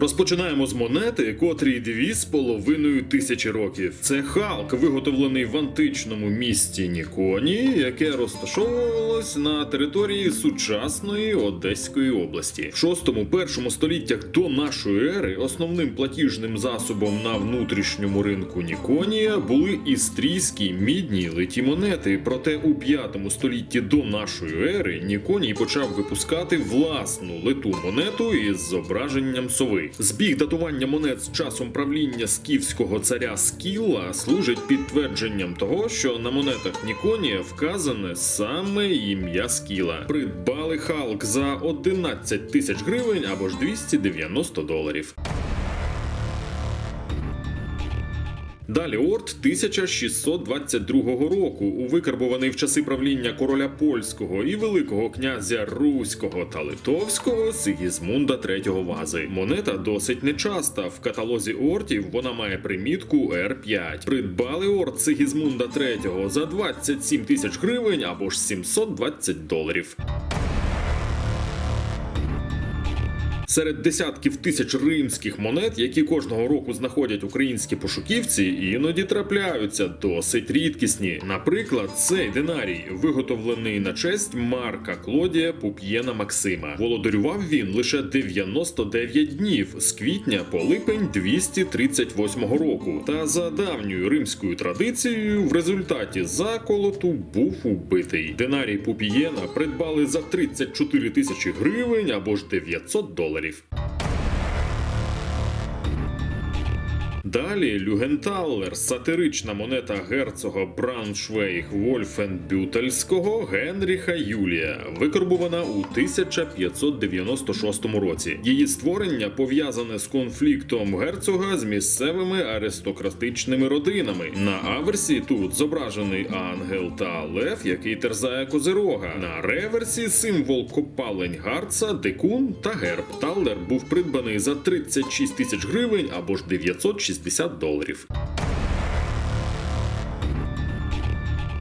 Розпочинаємо з монети, котрій дві з половиною тисячі років. Це Халк, виготовлений в античному місті Ніконі, яке розташовувалось на території сучасної Одеської області. В 6-1 століттях до нашої ери основним платіжним засобом на внутрішньому ринку Ніконія були істрійські мідні литі монети. Проте у 5 столітті до нашої ери Ніконій почав випускати власну литу монету із зображенням сови. Збіг датування монет з часом правління скіфського царя Скіла служить підтвердженням того, що на монетах Ніконія вказане саме ім'я Скіла. Придбали Халк за 11 тисяч гривень або ж 290 доларів. Далі Орд 1622 року, увикарбований в часи правління короля польського і великого князя Руського та Литовського Сигізмунда III Вази. Монета досить нечаста. В каталозі ортів вона має примітку R5. Придбали орд Сигізмунда III за 27 тисяч гривень або ж 720 доларів. Серед десятків тисяч римських монет, які кожного року знаходять українські пошуківці, іноді трапляються досить рідкісні. Наприклад, цей динарій виготовлений на честь Марка Клодія Пуп'єна Максима. Володарював він лише 99 днів з квітня по липень 238 року. Та за давньою римською традицією, в результаті заколоту був убитий. Динарій Пупієна придбали за 34 тисячі гривень або ж 900 доларів. Tenerife. Далі Люгенталлер, сатирична монета герцога Брауншвейг Вольфенбютельського Генріха Юлія, викарбувана у 1596 році. Її створення пов'язане з конфліктом герцога з місцевими аристократичними родинами. На аверсі тут зображений ангел та лев, який терзає козирога. На реверсі символ копалень Гарца, дикун та герб. Таллер був придбаний за 36 тисяч гривень або ж 960 доларів.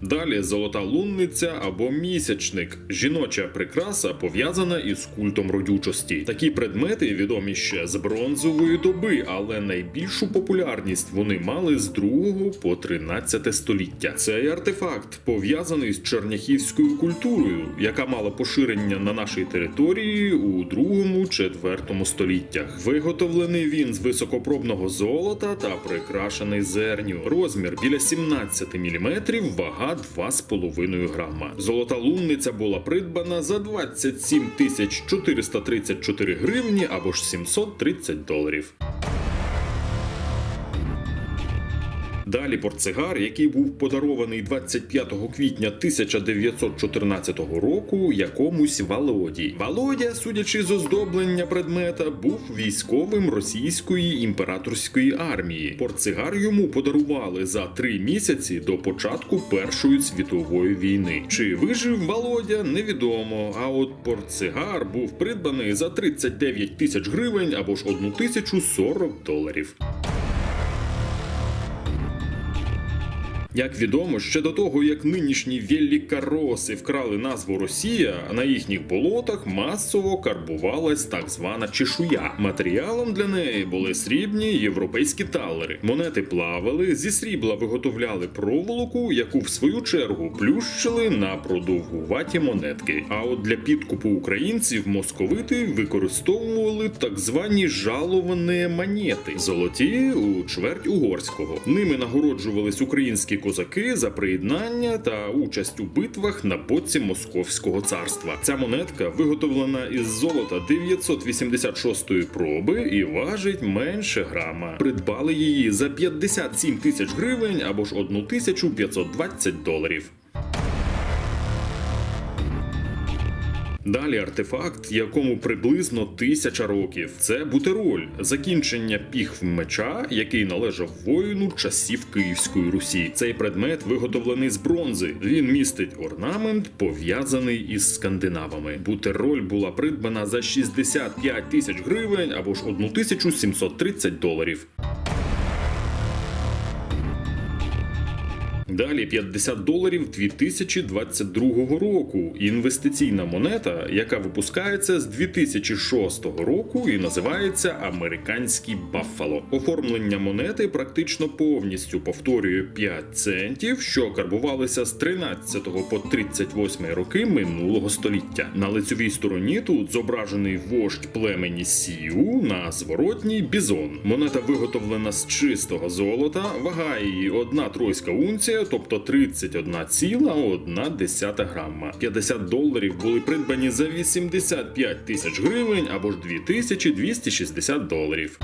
Далі золота лунниця або місячник. Жіноча прикраса пов'язана із культом родючості. Такі предмети відомі ще з бронзової доби, але найбільшу популярність вони мали з 2 по 13 століття. Цей артефакт пов'язаний з черняхівською культурою, яка мала поширення на нашій території у 2-4 століттях. Виготовлений він з високопробного золота та прикрашений зерню. Розмір біля 17 мм, вага 2,5 грама. Золота лунниця була придбана за 27 тисяч 434 гривні або ж 730 доларів. Далі портсигар, який був подарований 25 квітня 1914 року якомусь Володі. Володя, судячи з оздоблення предмета, був військовим російської імператорської армії. Портсигар йому подарували за три місяці до початку Першої світової війни. Чи вижив Володя, невідомо. А от портсигар був придбаний за 39 тисяч гривень або ж 1040 доларів. Як відомо, ще до того, як нинішні велікароси вкрали назву Росія, на їхніх болотах масово карбувалась так звана чешуя. Матеріалом для неї були срібні європейські талери. Монети плавали, зі срібла виготовляли проволоку, яку в свою чергу плющили на продовгуваті монетки. А от для підкупу українців московити використовували так звані жаловані монети, золоті у чверть угорського. Ними нагороджувались українські козаки за приєднання та участь у битвах на боці Московського царства. Ця монетка виготовлена із золота 986-ї проби і важить менше грама. Придбали її за 57 тисяч гривень або ж 1520 доларів. Далі артефакт, якому приблизно тисяча років. Це бутероль, закінчення піхв меча, який належав воїну часів Київської Русі. Цей предмет виготовлений з бронзи. Він містить орнамент, пов'язаний із скандинавами. Бутероль була придбана за 65 тисяч гривень або ж 1730 доларів. Далі 50 доларів 2022 року. Інвестиційна монета, яка випускається з 2006 року і називається Американський Баффало. Оформлення монети практично повністю повторює 5 центів, що карбувалися з 13 по 38 роки минулого століття. На лицевій стороні тут зображений вождь племені Сіу на зворотній бізон. Монета виготовлена з чистого золота, вага її одна тройська унція, тобто 31,1 грама. 50 доларів були придбані за 85 тисяч гривень або ж 2260 доларів.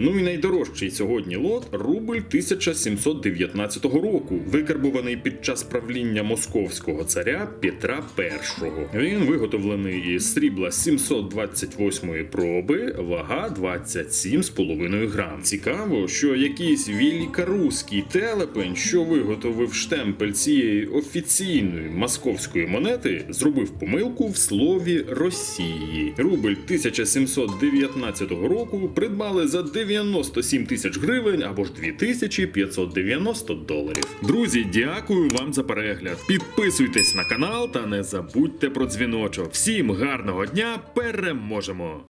Ну і найдорожчий сьогодні лот рубль 1719 року, викарбуваний під час правління московського царя Петра І. Він виготовлений із срібла 728 проби, вага 27,5 грам. Цікаво, що якийсь великоруський телепень, що виготовив штемпель цієї офіційної московської монети, зробив помилку в слові Росії. Рубль 1719 року придбали за 97 тисяч гривень або ж 2590 доларів. Друзі, дякую вам за перегляд. Підписуйтесь на канал та не забудьте про дзвіночок. Всім гарного дня! Переможемо!